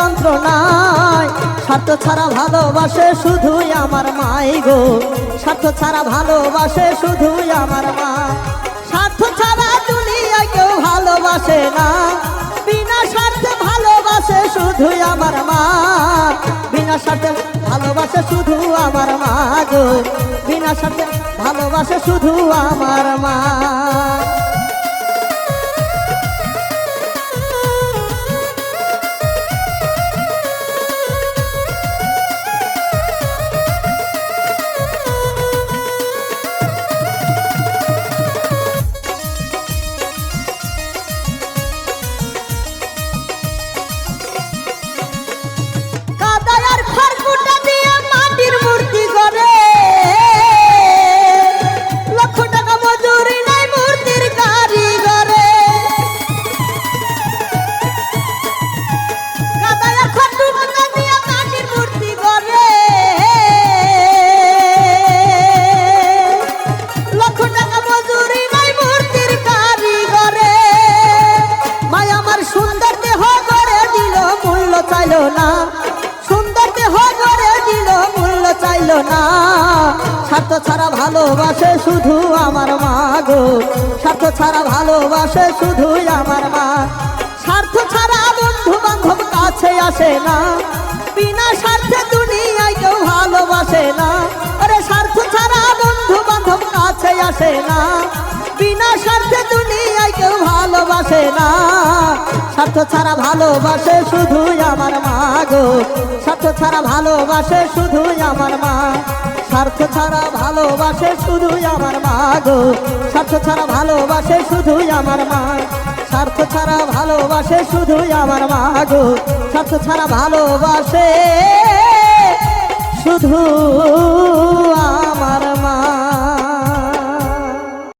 যন্ত্রণায়। স্বার্থ ছাড়া ভালোবাসে শুধুই আমার মাই গো। স্বার্থ ছাড়া ভালোবাসে শুধুই আমার মা। স্বার্থ ছাড়া দুনিয়া কেউ ভালোবাসে না। বিনা স্বার্থে ভালোবাসে শুধুই আমার মা। বিনা স্বার্থে ভালোবাসে শুধু আমার মা গো। বিনা স্বার্থে ভালোবাসে শুধু আমার মা। চাইলো না। স্বার্থ ছাড়া ভালোবাসে শুধু আমার মা গো। স্বার্থ ছাড়া ভালোবাসে শুধু আমার মা। স্বার্থ ছাড়া বন্ধু বান্ধব কাছে আসে না। বিনা স্বার্থে দুনিয়ায় কেউ ভালোবাসে না। আরে স্বার্থ ছাড়া বন্ধু বান্ধব কাছে আসে না। বিনা স্বার্থ ছাড়া ভালোবাসে শুধু আমার মা গো। স্বার্থ ছাড়া ভালোবাসে শুধু আমার মা। স্বার্থ ছাড়া ভালোবাসে শুধু আমার মা গো। স্বার্থ ছাড়া ভালোবাসে শুধু আমার মা। স্বার্থ ছাড়া ভালোবাসে শুধু আমার মা গো। স্বার্থ ছাড়া ভালোবাসে শুধু